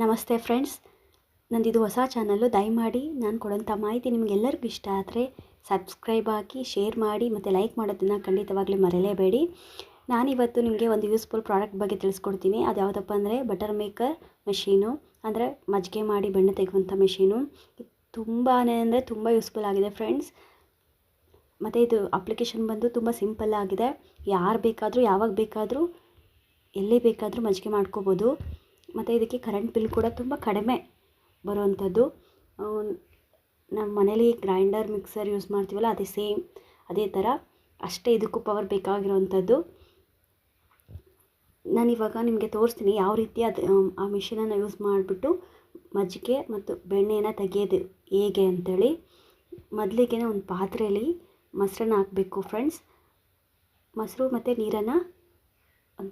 ನಮಸ್ತೆ ಫ್ರೆಂಡ್ಸ್. ನಂದಿದು ಹೊಸ ಚಾನಲ್ಲು ದಯಮಾಡಿ ನಾನು ಕೊಡೋಂಥ ಮಾಹಿತಿ ನಿಮಗೆಲ್ಲರಿಗೂ ಇಷ್ಟ ಆದರೆ ಸಬ್ಸ್ಕ್ರೈಬ್ ಆಗಿ, ಶೇರ್ ಮಾಡಿ ಮತ್ತು ಲೈಕ್ ಮಾಡೋದನ್ನು ಖಂಡಿತವಾಗ್ಲೂ ಮರೆಯಲೇಬೇಡಿ. ನಾನಿವತ್ತು ನಿಮಗೆ ಒಂದು ಯೂಸ್ಫುಲ್ ಪ್ರಾಡಕ್ಟ್ ಬಗ್ಗೆ ತಿಳಿಸ್ಕೊಡ್ತೀನಿ. ಅದು ಯಾವುದಪ್ಪ ಅಂದರೆ ಬಟರ್ ಮೇಕರ್ ಮೆಷೀನು. ಅಂದರೆ ಮಜ್ಜಿಗೆ ಮಾಡಿ ಬೆಣ್ಣೆ ತೆಗೆಯುವಂಥ ಮೆಷೀನು. ತುಂಬಾ ಅಂದರೆ ತುಂಬ ಯೂಸ್ಫುಲ್ ಆಗಿದೆ ಫ್ರೆಂಡ್ಸ್. ಮತ್ತು ಇದು ಅಪ್ಲಿಕೇಶನ್ ಬಂದು ತುಂಬ ಸಿಂಪಲ್ ಆಗಿದೆ. ಯಾರು ಬೇಕಾದರೂ, ಯಾವಾಗ ಬೇಕಾದರೂ, ಎಲ್ಲಿ ಬೇಕಾದರೂ ಮಜ್ಜಿಗೆ ಮಾಡ್ಕೋಬೋದು. ಮತ್ತು ಇದಕ್ಕೆ ಕರೆಂಟ್ ಬಿಲ್ ಕೂಡ ತುಂಬ ಕಡಿಮೆ ಬರುವಂಥದ್ದು. ನಮ್ಮ ಮನೇಲಿ ಗ್ರೈಂಡರ್ ಮಿಕ್ಸರ್ ಯೂಸ್ ಮಾಡ್ತೀವಲ್ಲ, ಅದೇ ಸೇಮ್ ಅದೇ ಥರ ಅಷ್ಟೇ ಇದಕ್ಕೂ ಪವರ್ ಬೇಕಾಗಿರೋವಂಥದ್ದು. ನಾನಿವಾಗ ನಿಮಗೆ ತೋರಿಸ್ತೀನಿ ಯಾವ ರೀತಿ ಅದು, ಆ ಮಿಷಿನನ್ನು ಯೂಸ್ ಮಾಡಿಬಿಟ್ಟು ಮಜ್ಜಿಗೆ ಮತ್ತು ಬೆಣ್ಣೆನ ತೆಗೆಯೋದು ಹೇಗೆ ಅಂಥೇಳಿ ಮೊದಲಿಗೆ ಒಂದು ಪಾತ್ರೆಯಲ್ಲಿ ಮೊಸರನ್ನ ಹಾಕಬೇಕು ಫ್ರೆಂಡ್ಸ್ ಮೊಸರು ಮತ್ತು ನೀರನ್ನು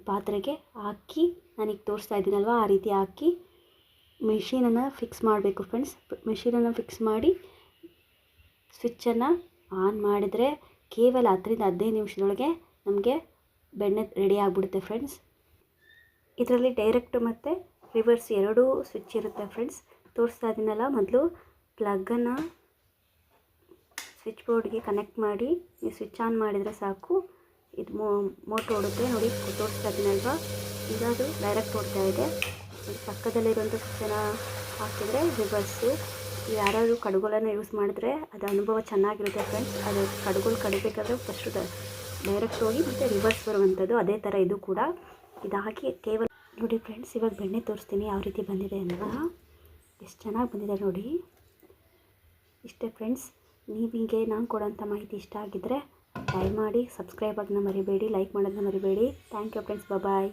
ಪಾತ್ರೆಗೆ ಹಾಕಿ ನನಗೆ ತೋರಿಸ್ತಾ ಇದ್ದೀನಲ್ವ? ಆ ರೀತಿ ಹಾಕಿ ಮಿಷಿನನ್ನು ಫಿಕ್ಸ್ ಮಾಡಬೇಕು ಫ್ರೆಂಡ್ಸ್ ಮಿಷಿನನ್ನು ಫಿಕ್ಸ್ ಮಾಡಿ ಸ್ವಿಚ್ಚನ್ನು ಆನ್ ಮಾಡಿದರೆ ಕೇವಲ ಹತ್ತರಿಂದ ಹದಿನೈದು ನಿಮಿಷದೊಳಗೆ ನಮಗೆ ಬೆಣ್ಣೆ ರೆಡಿ ಆಗಿಬಿಡುತ್ತೆ ಫ್ರೆಂಡ್ಸ್ ಇದರಲ್ಲಿ ಡೈರೆಕ್ಟ್ ಮತ್ತು ರಿವರ್ಸ್ ಎರಡೂ ಸ್ವಿಚ್ ಇರುತ್ತೆ ಫ್ರೆಂಡ್ಸ್ ತೋರಿಸ್ತಾ ಇದ್ದೀನಲ್ಲ, ಮೊದಲು ಪ್ಲಗ್ಗನ್ನು ಸ್ವಿಚ್ ಬೋರ್ಡ್ಗೆ ಕನೆಕ್ಟ್ ಮಾಡಿ, ನೀವು ಸ್ವಿಚ್ ಆನ್ ಮಾಡಿದರೆ ಸಾಕು. ಇದು ಮೋಟ್ರ್ ಓಡುತ್ತೆ. ನೋಡಿ, ತೋರಿಸ್ತಾ ಇದ್ದೀನಲ್ವಾ ಈಗ ಅದು ಡೈರೆಕ್ಟ್ ಓಡ್ತಾ ಇದೆ. ಪಕ್ಕದಲ್ಲಿರುವಂಥ ಜನ ಹಾಕಿದರೆ ರಿವರ್ಸು ಯಾರಾದರೂ ಕಡುಗೋಲನ್ನು ಯೂಸ್ ಮಾಡಿದ್ರೆ ಅದು ಅನುಭವ ಚೆನ್ನಾಗಿರುತ್ತೆ ಫ್ರೆಂಡ್ಸ್ ಅದು ಕಡುಗೋಲು ಕಡಿಬೇಕಾದ್ರೆ ಫಸ್ಟು ಡೈರೆಕ್ಟ್ ಹೋಗಿ ಮತ್ತು ರಿವರ್ಸ್ ಬರುವಂಥದ್ದು. ಅದೇ ಥರ ಇದು ಕೂಡ. ಇದಾಗಿ ಕೇವಲ ನೋಡಿ ಫ್ರೆಂಡ್ಸ್ ಇವಾಗ ಬೆಣ್ಣೆ ತೋರಿಸ್ತೀನಿ ಯಾವ ರೀತಿ ಬಂದಿದೆ ಅಂತ. ಎಷ್ಟು ಚೆನ್ನಾಗಿ ಬಂದಿದೆ ನೋಡಿ. ಇಷ್ಟೇ ಫ್ರೆಂಡ್ಸ್ ನೀವು ಹೀಗೆ ನಾನು ಕೊಡೋಂಥ ಮಾಹಿತಿ ಇಷ್ಟ ಆಗಿದ್ದರೆ ದಯಮಾಡಿ ಸಬ್ಸ್ಕ್ರೈಬ್ ಆಗೋದನ್ನ ಮರಿಬೇಡಿ ಲೈಕ್ ಮಾಡೋದನ್ನ ಮರಿಬೇಡಿ. Thank you friends bye